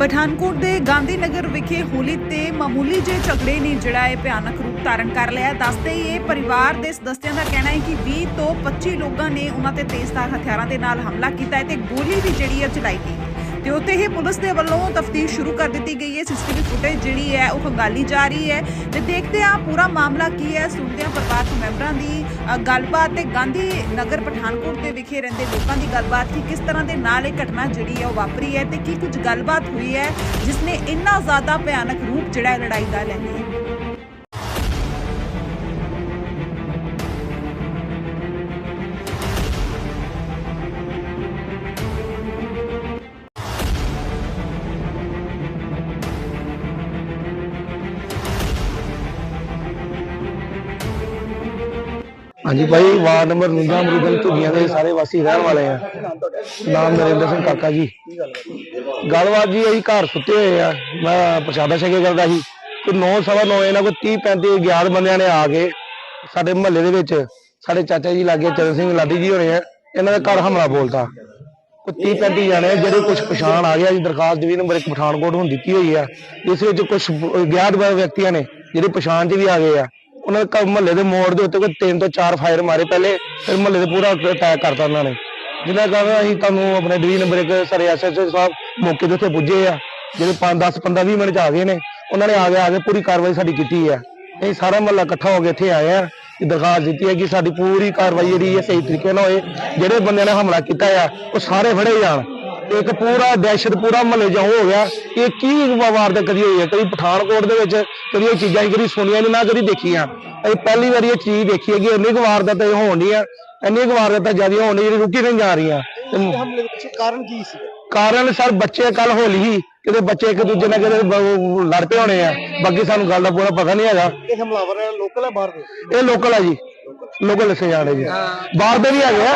ਪਠਾਨਕੋਟ ਦੇ ਗਾਂਧੀ ਨਗਰ ਵਿਖੇ ਹੋਲੀ ਤੇ ਮਾਮੂਲੀ ਜਿਹੇ ਝਗੜੇ ਨੇ ਜਿਹੜਾ ਹੈ ਭਿਆਨਕ ਰੂਪ ਧਾਰਨ ਕਰ ਲਿਆ ਦੱਸਦੇ ਹੀ ਇਹ ਪਰਿਵਾਰ ਦੇ ਸਦੱਸਿਆਂ ਦਾ ਕਹਿਣਾ ਹੈ ਕਿ 20 ਤੋਂ 25 ਲੋਕਾਂ ਨੇ ਉਹਨਾਂ ਤੇ ਤੇਜ਼ਧਾਰ ਹਥਿਆਰਾਂ ਦੇ ਨਾਲ ਹਮਲਾ ਕੀਤਾ ਹੈ ਤੇ ਗੋਲੀ ਵੀ ਜਿਹੜੀ ਹੈ ਚਲਾਈ ਗਈ ਹੈ। ਤੇ ਉੱਥੇ ਹੀ ਪੁਲਿਸ ਦੇ ਵੱਲੋਂ ਤਫਤੀਸ਼ ਸ਼ੁਰੂ ਕਰ ਦਿੱਤੀ ਗਈ ਹੈ। ਸੀਸੀਟੀਵੀ ਫੁਟੇਜ ਜਿਹੜੀ ਹੈ, ਉਹ ਖੰਗਾਲੀ ਜਾ ਰਹੀ ਹੈ ਤੇ ਦੇਖਦੇ ਹਾਂ ਪੂਰਾ ਮਾਮਲਾ ਕੀ ਹੈ। ਸੁਣਦੇ ਹਾਂ ਪਰਿਵਾਰਕ ਮੈਂਬਰਾਂ ਦੀ ਗੱਲਬਾਤ ਤੇ ਗਾਂਧੀ ਨਗਰ ਪਠਾਨਕੋਟ ਦੇ ਵਿਖੇ ਰਹਿੰਦੇ ਲੋਕਾਂ ਦੀ ਗੱਲਬਾਤ ਕਿ ਕਿਸ ਤਰ੍ਹਾਂ ਦੇ ਨਾਲ ਇਹ ਘਟਨਾ ਜਿਹੜੀ ਹੈ, ਉਹ ਵਾਪਰੀ ਹੈ ਤੇ ਕੀ ਕੁਝ ਗੱਲਬਾਤ ਹੋਈ ਹੈ, ਜਿਸ ਨੇ ਇੰਨਾ ਜ਼ਿਆਦਾ ਭਿਆਨਕ ਰੂਪ ਜਿਹੜਾ ਲੜਾਈ ਦਾ ਲੈ ਹੈ ਹਾਂਜੀ ਭਾਈ, ਵਾਰਡ ਨੰਬਰ 49 ਅਮਰੀਕਨ ਧੁਨੀਆਂ ਦੇ ਸਾਰੇ ਵਾਸੀ ਰਹਿਣ ਵਾਲੇ ਆ। ਨਾਮ ਨਰਿੰਦਰ ਸਿੰਘ ਕਾਕਾ ਜੀ। ਗੱਲਬਾਤ ਜੀ, ਅਸੀਂ ਘਰ ਸੁੱਤੇ ਹੋਏ ਆ। ਮੈਂ ਪ੍ਰਸ਼ਾਦਾ ਛਕੇ ਕਰਦਾ ਸੀ। ਕਿ 9 ਸਵਾ 9 ਇਹਨਾਂ ਕੋ 30 35 ਗਿਆਰ ਬੰਦਿਆਂ ਨੇ ਆ ਕੇ ਸਾਡੇ ਮਹੱਲੇ ਦੇ ਵਿੱਚ ਸਾਡੇ ਚਾਚਾ ਜੀ ਲਾਗੇ ਚਰਨ ਸਿੰਘ ਲਾਡੀ ਜੀ ਹੋਣੇ ਆ, ਇਹਨਾਂ ਦੇ ਘਰ ਹਮਲਾ ਬੋਲਤਾ। ਕੋਈ 30 35 ਜਾਣੇ ਜਿਹੜੇ ਕੁਝ ਪਛਾਣ ਆ ਗਿਆ ਜੀ ਦਰਖਾਸਤ ਡਿਵੀਜ਼ਨ ਨੰਬਰ 1 ਪਠਾਨਕੋਟ ਹੁਣ ਦਿੱਤੀ ਹੋਈ ਆ। ਇਸ ਵਿੱਚ ਕੁਝ ਗਿਆਤ ਵਿਅਕਤੀਆਂ ਨੇ, ਜਿਹੜੇ ਪਛਾਣ 'ਚ ਵੀ ਆ ਗਏ ਆ। ਉਹਨਾਂ ਦੇ ਮਹੱਲੇ ਦੇ ਮੋੜ ਦੇ ਉੱਤੇ ਕੋਈ ਤਿੰਨ ਤੋਂ ਚਾਰ ਫਾਇਰ ਮਾਰੇ ਪਹਿਲੇ, ਫਿਰ ਮਹੱਲੇ ਦੇ ਪੂਰਾ ਅਟੈਕ ਕਰਤਾ ਉਹਨਾਂ ਨੇ। ਜਿਹਨਾਂ ਕਾਰਨ ਅਸੀਂ ਤੁਹਾਨੂੰ ਆਪਣੇ ਡਿਵੀਜ਼ਨ ਨੰਬਰ 1 ਸਾਰੇ ਐਸਐਸਓ ਸਾਹਿਬ ਮੌਕੇ ਤੇ ਉੱਥੇ ਪੁੱਜੇ ਆ, ਜਿਹੜੇ 5 10 15 20 ਮਿੰਟ ਚ ਆ ਗਏ ਨੇ, ਉਹਨਾਂ ਨੇ ਆ ਕੇ ਆ ਕੇ ਪੂਰੀ ਕਾਰਵਾਈ ਸਾਡੀ ਕੀਤੀ ਹੈ ਅਸੀਂ ਸਾਰਾ ਮਹੱਲਾ ਇਕੱਠਾ ਹੋ ਕੇ ਇੱਥੇ ਆਏ ਆ ਕਿ ਦਰਖਾਸਤ ਦਿੱਤੀ ਹੈ ਕਿ ਸਾਡੀ ਪੂਰੀ ਕਾਰਵਾਈ ਜਿਹੜੀ ਹੈ ਸਹੀ ਤਰੀਕੇ ਨਾਲ ਹੋਏ। ਜਿਹੜੇ ਬੰਦਿਆਂ ਨੇ ਹਮਲਾ ਕੀਤਾ ਆ, ਉਹ ਸਾਰੇ ਫੜੇ ਜਾਣ। ਇੱਕ ਪੂਰਾ ਦਹਿਸ਼ਤ, ਪੂਰਾ ਮਹੱਲੇ 'ਚ ਹੋ ਗਿਆ। ਇਹ ਕੀ ਵਾਰਦਾਤ ਕਦੀ ਹੋਈ ਹੈ? ਕਦੀ ਪਠਾਨਕੋਟ ਦੇ ਵਿੱਚ ਕਦੀ ਇਹ ਚੀਜ਼ਾਂ ਅਸੀਂ ਕਦੀ ਸੁਣੀਆਂ ਨਹੀਂ ਨਾ ਕਦੀ ਦੇਖੀਆਂ। ਅਸੀਂ ਪਹਿਲੀ ਵਾਰੀ ਇਹ ਚੀਜ਼ ਦੇਖੀ ਹੈ ਕਿ ਇੰਨੀ ਕੁ ਵਾਰਦਾਤ ਇਹ ਹੋਣ ਡੀਆਂ ਇੰਨੀ ਕੁ ਵਾਰਦਾਤਾਂ ਜ਼ਿਆਦਾ ਹੋਣ ਡੀਆਂ ਜਿਹੜੀ ਰੁਕੀ ਨਹੀਂ ਜਾ ਰਹੀਆਂ। ਤੇ ਹਮਲੇ ਦੇ ਪਿੱਛੇ ਕਾਰਨ ਕੀ ਸੀ? ਕਾਰਨ ਸਰ ਬੱਚੇ ਕੱਲ ਹੋਲੀ ਸੀ ਕਿਤੇ ਬੱਚੇ ਇੱਕ ਦੂਜੇ ਨਾਲ ਕਿਤੇ ਬ- ਲੜ ਪਏ ਹੋਣੇ ਆ। ਬਾਕੀ ਸਾਨੂੰ ਗੱਲ ਦਾ ਪੂਰਾ ਪਤਾ ਨਹੀਂ ਹੈਗਾ। ਇਹ ਹਮਲਾਵਰ ਲੋਕਲ ਹੈ ਬਾਹਰ ਦੇ? ਇਹ ਲੋਕਲ ਆ ਜੀ। ਲੋਕਲ ਦੱਸੇ ਜਾਣੇ ਜੀ। ਬਾਹਰ ਦੇ ਵੀ ਹੈਗੇ ਆ।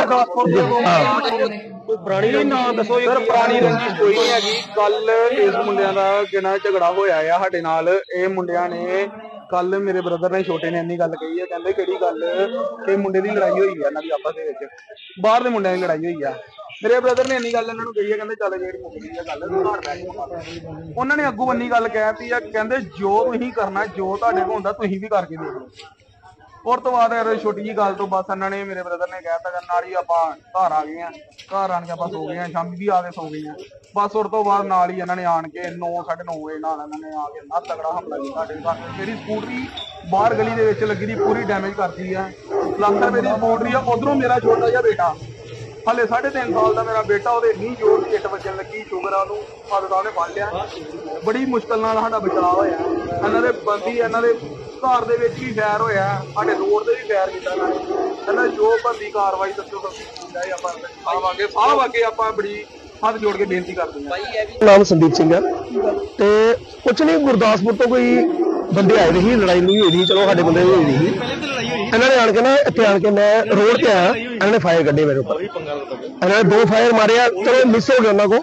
ਹਾਂ। ਕੋਈ ਪੁਰਾਣੀ ਰੰਜਿਸ਼? ਦੱਸੋ ਸਰ ਪੁਰਾਣੀ ਰੰਜਿਸ਼ ਕੋਈ ਨਹੀਂ ਹੈਗੀ। ਕੱਲ ਇਸ ਮੁੰਡਿਆਂ ਦਾ ਜਿਹੜਾ ਝਗੜਾ ਹੋਇਆ ਆ ਸਾਡੇ ਨਾਲ। ਇਹ ਮੁੰਡਿਆਂ ਨੇ ਕੱਲ ਮੇਰੇ ਬ੍ਰਦਰ ਨੇ ਛੋਟੇ ਨੇ ਇੰਨੀ ਗੱਲ ਕਹੀ ਹੈ ਕਹਿੰਦੇ ਕਿਹੜੀ ਗੱਲ? ਕਿ ਮੁੰਡੇ ਦੀ ਲੜਾਈ ਹੋਈ ਆ ਇਹਨਾਂ ਦੀ ਆਪਸ ਦੇ ਵਿੱਚ। ਬਾਹਰ ਦੇ ਮੁੰਡਿਆਂ ਦੀ ਲੜਾਈ ਹੋਈ ਆ। ਮੇਰੇ ਬ੍ਰਦਰ ਨੇ ਇੰਨੀ ਗੱਲ ਇਹਨਾਂ ਨੂੰ ਕਹੀ ਹੈ, ਕਹਿੰਦੇ ਚੱਲ ਜਿਹੜੀ ਮੁੱਕਦੀ ਆ ਗੱਲ ਘਰ ਬੈਠ ਕੇ ਕਰ ਲਾਂਗੇ। ਉਹਨਾਂ ਨੇ ਅੱਗੋਂ ਇੰਨੀ ਗੱਲ ਕਹਿਤੀ ਆ, ਕਹਿੰਦੇ ਜੋ ਤੁਸੀਂ ਕਰਨਾ, ਜੋ ਤੁਹਾਡੇ ਕੋਲ ਹੁੰਦਾ, ਤੁਸੀਂ ਵੀ ਕਰਕੇ ਦੇਖ ਲਓ। ਔਰ ਤੋਂ ਬਾਅਦ ਯਾਰ ਛੋਟੀ ਜੀ ਗੱਲ ਤੋਂ ਬਸ ਇਹਨਾਂ ਨੇ, ਮੇਰੇ ਬ੍ਰਦਰ ਨੇ ਕਹਿਤਾ ਕਿ ਨਾਲ ਹੀ ਆਪਾਂ ਘਰ ਆ ਗਏ ਆ, ਘਰ ਆਣ ਕੇ ਆਪਾਂ ਸੋ ਗਏ ਆ, ਸ਼ਾਮੀ ਵੀ ਆ ਕੇ ਸੋ ਗਏ ਆ। ਬਸ ਉਸ ਤੋਂ ਬਾਅਦ ਨਾਲ ਹੀ ਇਹਨਾਂ ਨੇ ਆਣ ਕੇ 9 9:30 ਵਜੇ ਨਾਲ ਇਹਨਾਂ ਨੇ ਆ ਕੇ ਨਾ ਤਗੜਾ ਹਮਲਾ ਕੀਤਾ ਸਾਡੇ ਘਰ ਤੇ। ਮੇਰੀ ਸਕੂਟਰੀ ਬਾਹਰ ਗਲੀ ਦੇ ਵਿੱਚ ਲੱਗੀ ਦੀ, ਪੂਰੀ ਡੈਮੇਜ ਕਰਤੀ ਆ। ਲੱਖ ਰੁਪਏ ਦੀ ਸਕੂਟਰੀ ਆ, ਉਧਰੋਂ ਮੇਰਾ ਛੋਟਾ ਜਿਹਾ ਬੇਟਾ ਹਲੇ 3.5 ਸਾਲ ਦਾ ਮੇਰਾ ਬੇਟਾ ਉਹਦੇ ਇੰਨੀ ਜ਼ੋਰ ਦੀ ਇੱਟ ਵੱਜਣ ਲੱਗੀ ਸ਼ੂਗਰ ਆ ਉਹਨੂੰ ਹਸਪਤਾਲ ਨੇ ਫੜ ਲਿਆ। ਬੜੀ ਮੁਸ਼ਕਲ ਨਾਲ ਸਾਡਾ ਬਚਾਅ ਹੋਇਆ। ਇਹਨਾਂ ਦੇ ਬੰਦੀ ਇਹਨਾਂ ਦੇ ਘਰ ਦੇ ਵਿੱਚ ਹੀ ਫਾਇਰ ਹੋਇਆ। ਸਾਡੇ ਰੋਡ ਤੇ ਵੀ ਫਾਇਰ ਕੀਤਾ ਇਹਨਾਂ ਨੇ। ਇਹਨਾਂ ਜੋ ਬੰਦੀ ਕਾਰਵਾਈ ਦੱਸੋ ਦੱਸੋ ਆਪਾਂ? ਅੱਗੇ ਸਾਹਿਬ ਅੱਗੇ ਆਪਾਂ ਬੜੀ ਹੱਥ ਜੋੜ ਕੇ ਬੇਨਤੀ ਕਰਦੇ ਹਾਂ। ਨਾਮ ਸੰਦੀਪ ਸਿੰਘ ਹੈ ਤੇ ਕੁਝ ਨਹੀਂ ਗੁਰਦਾਸਪੁਰ ਤੋਂ ਕੋਈ ਬੰਦੇ ਆਏ ਸੀ ਲੜਾਈ ਨਹੀਂ ਹੋਈ ਸੀ। ਚਲੋ ਸਾਡੇ ਬੰਦੇ ਹੋਈ ਸੀ। ਇਹਨਾਂ ਨੇ ਆਣ ਕੇ ਨਾ ਇੱਥੇ ਆਣ ਕੇ ਮੈਂ ਰੋਡ ਤੇ ਆਇਆ। ਇਹਨਾਂ ਨੇ ਫਾਇਰ ਕੱਢੇ ਮੇਰੇ ਉੱਪਰ। ਇਹਨਾਂ ਨੇ ਦੋ ਫਾਇਰ ਮਾਰੇ ਆ ਚਲੋ ਮਿਸ ਹੋ ਗਿਆ ਉਹਨਾਂ ਕੋ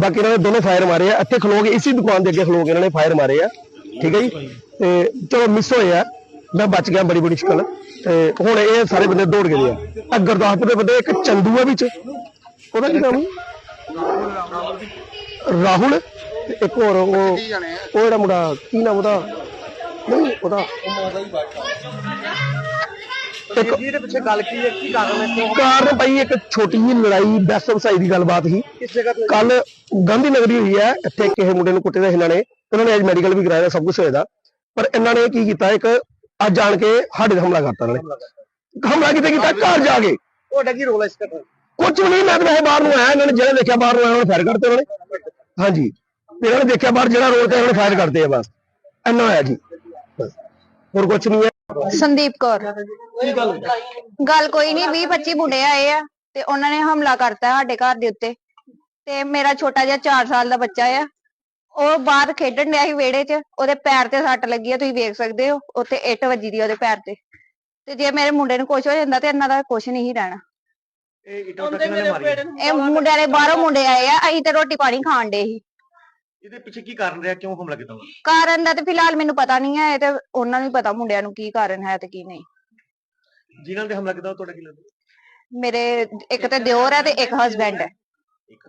ਬਾਕੀ ਇਹਨਾਂ ਨੇ ਦੋਨੋਂ ਫਾਇਰ ਮਾਰੇ ਆ। ਇੱਥੇ ਖਲੋ ਕੇ ਇਸੇ ਦੁਕਾਨ ਦੇ ਅੱਗੇ ਖਲੋ ਕੇ ਇਹਨਾਂ ਨੇ ਫਾਇਰ ਮਾਰੇ ਆ। ਠੀਕ ਹੈ ਜੀ? ਤੇ ਚਲੋ ਮਿਸ ਹੋਏ ਆ। ਮੈਂ ਬਚ ਗਿਆ ਬੜੀ ਬੜੀ ਮੁਸ਼ਕਲ ਤੇ ਹੁਣ ਇਹ ਸਾਰੇ ਬੰਦੇ ਦੌੜ ਗਏ ਆ। ਆ ਗੁਰਦਾਸਪੁਰ ਦੇ ਬੰਦੇ ਇੱਕ ਚੰਦੂ ਆ ਵਿੱਚ। ਉਹਦਾ ਕੀ ਨਾਮ ਰਾਹੁਲ। ਤੇ ਇੱਕ ਹੋਰ ਉਹ ਉਹ ਜਿਹੜਾ ਮੁੰਡਾ ਕੀ ਨਾਮ ਉਹਦਾ? ਨਹੀਂ ਉਹਦਾ ਇੱਕ ਜੀ ਦੇ ਪਿੱਛੇ ਗੱਲ ਕੀ ਹੈ? ਕੀ ਕਾਰਨ ਹੈ ਕਿਉਂ ਕਾਰਨ ਭਾਈ ਇੱਕ ਛੋਟੀ ਜਿਹੀ ਲੜਾਈ ਬੈਸ ਵਸਾਈ ਦੀ ਗੱਲਬਾਤ ਸੀ। ਕਿਸ ਜਗ੍ਹਾ ਤੇ ਕੱਲ ਗਾਂਧੀ ਨਗਰੀ ਹੋਈ ਹੈ ਇੱਥੇ ਕਿਸੇ ਮੁੰਡੇ ਨੂੰ ਕੁੱਟੇ ਦਾ ਇਹਨਾਂ ਨੇ। ਉਹਨਾਂ ਨੇ ਅੱਜ ਮੈਡੀਕਲ ਵੀ ਕਰਾਇਆ ਸਭ ਕੁਝ ਹੋਇਆ ਪਰ ਇਹਨਾਂ ਨੇ ਕੀ ਕੀਤਾ ਇੱਕ ਅੱਜ ਆਣ ਕੇ ਸਾਡੇ ਤੇ ਹਮਲਾ ਕਰਤਾ ਇਹਨਾਂ ਨੇ। ਹਮਲਾ ਕਿਤੇ? ਕੀਤਾ ਘਰ ਜਾ ਕੇ। ਤੁਹਾਡਾ ਕੀ ਰੋਲ ਹੈ ਇਸ ਘਟਨਾ ਕੁਝ ਨਹੀਂ ਮੈਂ ਤਾਂ ਬਾਹਰ ਨੂੰ ਆਇਆ ਇਹਨਾਂ ਨੇ ਜਿਹੜੇ ਦੇਖਿਆ ਬਾਹਰ ਨੂੰ ਆਇਆ ਉਹਨੇ ਫਾਇਰ ਕਰਤੇ ਉਹਨਾਂ ਨੇ। ਹਾਂਜੀ। ਇਹਨਾਂ ਨੇ ਦੇਖਿਆ ਬਾਹਰ ਜਿਹੜਾ ਰੋਡ ਤੇ ਉਹਨਾਂ ਨੇ ਫਾਇਰ ਕਰਤੇ ਆ ਬਸ। ਇੰਨਾ ਹੋਇਆ ਜੀ। ਬਸ ਹੋਰ ਕੁਝ ਨਹੀਂ ਹੈ? ਸੰਦੀਪ ਕੌਰ। ਕੀ ਗੱਲ ਗੱਲ ਕੋਈ ਨਹੀਂ 20 25 ਮੁੰਡੇ ਆਏ ਆ ਤੇ ਉਹਨਾਂ ਨੇ ਹਮਲਾ ਕਰਤਾ ਸਾਡੇ ਘਰ ਦੇ ਉੱਤੇ। ਤੇ ਮੇਰਾ ਛੋਟਾ ਜਿਹਾ 4 ਸਾਲ ਦਾ ਬੱਚਾ ਆ। ਉਹ ਬਾਹਰ ਖੇਡਣ ਡਿਆ ਸੀ ਵਿਹੜੇ 'ਚ ਉਹਦੇ ਪੈਰ ਤੇ ਸੱਟ ਲੱਗੀ ਆ ਤੁਸੀਂ ਵੇਖ ਸਕਦੇ ਹੋ ਉੱਥੇ ਇੱਟ ਵੱਜੀ ਦੀ ਆ ਉਹਦੇ ਪੈਰ ਤੇ। ਤੇ ਜੇ ਮੇਰੇ ਮੁੰਡੇ ਨੂੰ ਕੁਝ ਹੋ ਜਾਂਦਾ ਤੇ ਇਹਨਾਂ ਦਾ ਕੁਝ ਨਹੀਂ ਸੀ ਰਹਿਣਾ। ਇਹ ਇਟਾ ਤੱਕ ਨੇ ਮਾਰੀ ਇਹ ਮੁੰਡਿਆਂ ਦੇ ਬਾਹਰੋਂ ਮੁੰਡੇ ਆਏ ਆ ਅਸੀਂ ਤੇ ਰੋਟੀ ਪਾਣੀ ਖਾਣ ਡੇ ਸੀ। ਇਹਦੇ ਪਿੱਛੇ ਕੀ ਕਾਰਨ ਰਿਹਾ? ਕਿਉਂ ਹਮਲਾ ਕੀਤਾ ਕਾਰਨ ਦਾ ਤੇ ਫਿਲਹਾਲ ਮੈਨੂੰ ਪਤਾ ਨਹੀਂ ਹੈ ਇਹ ਤੇ ਉਹਨਾਂ ਨੂੰ ਹੀ ਪਤਾ ਮੁੰਡਿਆਂ ਨੂੰ ਕੀ ਕਾਰਨ ਹੈ ਤੇ ਕੀ ਨਹੀਂ। ਜਿਨ੍ਹਾਂ ਤੇ ਹਮਲਾ ਕੀਤਾ ਤੁਹਾਡਾ ਕੀ ਲੱਗਦਾ? ਮੇਰੇ ਇੱਕ ਤੇ ਦਿਓਰ ਹੈ ਤੇ ਇੱਕ ਹਸਬੈਂਡ ਹੈ। ਇੱਕ